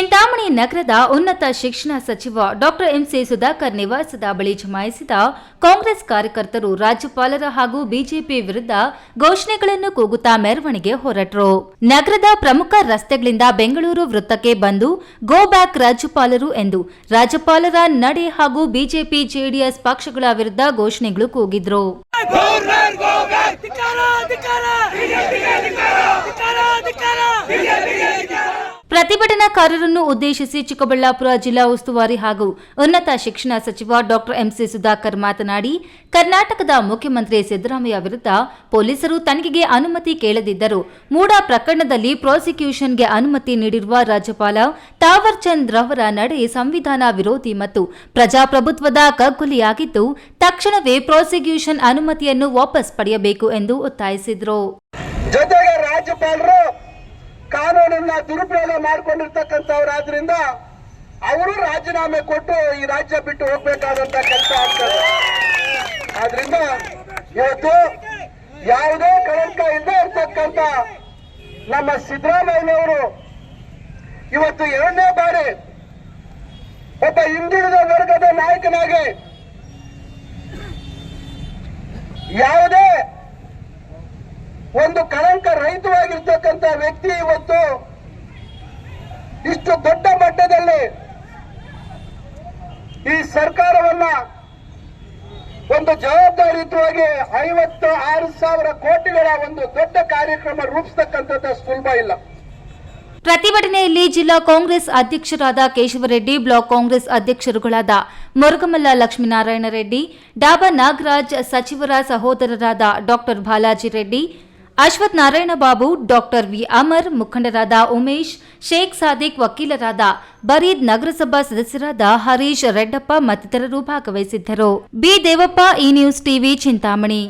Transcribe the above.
ನಗರದ ಉನ್ನತ ಶಿಕ್ಷಣ ಸಚಿವ ಡಾಕ್ಟರ್ ಎಂಸಿ ಸುಧಾಕರ್ ನಿವಾಸದ ಬಳಿ ಜಮಾಯಿಸಿದ ಕಾಂಗ್ರೆಸ್ ಕಾರ್ಯಕರ್ತರು ರಾಜ್ಯಪಾಲರ ಹಾಗೂ ಬಿಜೆಪಿ ವಿರುದ್ಧ ಘೋಷಣೆಗಳನ್ನು ಕೂಗುತ್ತಾ ಮೆರವಣಿಗೆ ಹೊರಟರು. ನಗರದ ಪ್ರಮುಖ ರಸ್ತೆಗಳಿಂದ ಬೆಂಗಳೂರು ವೃತ್ತಕ್ಕೆ ಬಂದು ಗೋ ಬ್ಯಾಕ್ ರಾಜ್ಯಪಾಲರು ಎಂದು ರಾಜ್ಯಪಾಲರ ನಡೆ ಹಾಗೂ ಬಿಜೆಪಿ ಜೆಡಿಎಸ್ ಪಕ್ಷಗಳ ವಿರುದ್ಧ ಘೋಷಣೆಗಳು ಕೂಗಿದ್ರು. ಪ್ರತಿಭಟನಾಕಾರರನ್ನು ಉದ್ದೇಶಿಸಿ ಚಿಕ್ಕಬಳ್ಳಾಪುರ ಜಿಲ್ಲಾ ಉಸ್ತುವಾರಿ ಹಾಗೂ ಉನ್ನತ ಶಿಕ್ಷಣ ಸಚಿವ ಡಾಕ್ಟರ್ ಎಂಸಿ ಸುಧಾಕರ್ ಮಾತನಾಡಿ, ಕರ್ನಾಟಕದ ಮುಖ್ಯಮಂತ್ರಿ ಸಿದ್ದರಾಮಯ್ಯ ವಿರುದ್ಧ ಪೊಲೀಸರು ತನಿಖೆಗೆ ಅನುಮತಿ ಕೇಳದಿದ್ದರು ಮೂಡ ಪ್ರಕರಣದಲ್ಲಿ ಪ್ರಾಸಿಕ್ಯೂಷನ್ಗೆ ಅನುಮತಿ ನೀಡಿರುವ ರಾಜ್ಯಪಾಲ ತಾವರ್ ಚಂದ್ ರವರ ನಡೆ ಸಂವಿಧಾನ ವಿರೋಧಿ ಮತ್ತು ಪ್ರಜಾಪ್ರಭುತ್ವದ ಕಗ್ಗುಲಿಯಾಗಿದ್ದು, ತಕ್ಷಣವೇ ಪ್ರಾಸಿಕ್ಯೂಷನ್ ಅನುಮತಿಯನ್ನು ವಾಪಸ್ ಪಡೆಯಬೇಕು ಎಂದು ಒತ್ತಾಯಿಸಿದರು. ಕಾನೂನನ್ನ ದುರುಪಯೋಗ ಮಾಡ್ಕೊಂಡಿರ್ತಕ್ಕಂಥವ್ರಾದ್ರಿಂದ ಅವರು ರಾಜೀನಾಮೆ ಕೊಟ್ಟು ಈ ರಾಜ್ಯ ಬಿಟ್ಟು ಹೋಗ್ಬೇಕಾದಂತ ಕೆಲಸ ಆಗ್ತದೆ. ಆದ್ರಿಂದ ಇವತ್ತು ಯಾವುದೇ ಕಳಂಕ ಇಲ್ಲದೆ ಇರ್ತಕ್ಕಂಥ ನಮ್ಮ ಸಿದ್ದರಾಮಯ್ಯನವರು ಇವತ್ತು ಎರಡನೇ ಬಾರಿ ಒಬ್ಬ ಹಿಂದುಳಿದ ವರ್ಗದ ನಾಯಕನಾಗಿ ಯಾವುದೇ ಒಂದು ಕಳಂಕ ರಹಿತವಾಗಿರ್ತಕ್ಕಂಥ ಈ ಸರ್ಕಾರವನ್ನ ಒಂದು ಜವಾಬ್ದಾರಿಯುತವಾಗಿ ಐವತ್ತ ಆರು ಸಾವಿರ ಕೋಟಿಗಳ ಒಂದು ದೊಡ್ಡ ಕಾರ್ಯಕ್ರಮ ರೂಪಿಸ್ತಕ್ಕಂಥದ್ದು ಸುಲಭ ಇಲ್ಲ. ಪ್ರತಿಭಟನೆಯಲ್ಲಿ ಜಿಲ್ಲಾ ಕಾಂಗ್ರೆಸ್ ಅಧ್ಯಕ್ಷರಾದ ಕೇಶವರೆಡ್ಡಿ, ಬ್ಲಾಕ್ ಕಾಂಗ್ರೆಸ್ ಅಧ್ಯಕ್ಷರುಗಳಾದ ಮುರುಗಮಲ್ಲ ಲಕ್ಷ್ಮೀನಾರಾಯಣ ರೆಡ್ಡಿ, ಡಾಬಾ ನಾಗರಾಜ್ ಸಚಿವರ ಸಹೋದರರಾದ doctor Balaji Reddy Ashwath Narayana Babu, doctor V Amar, ಮುಖಂಡರಾದ ಉಮೇಶ್, ಶೇಖ್ ಸಾದಿಕ್, ವಕೀಲರಾದ ಬರೀದ್ ನಗರಸಭಾ ಸದಸ್ಯರಾದ ಹರೀಶ್ ರೆಡ್ಡಪ್ಪ ಮತ್ತಿತರರು ಭಾಗವಹಿಸಿದ್ದರು. ಬಿ ದೇವಪ್ಪ ಈ ನ್ಯೂಸ್ ಟಿವಿ, ಚಿಂತಾಮಣಿ.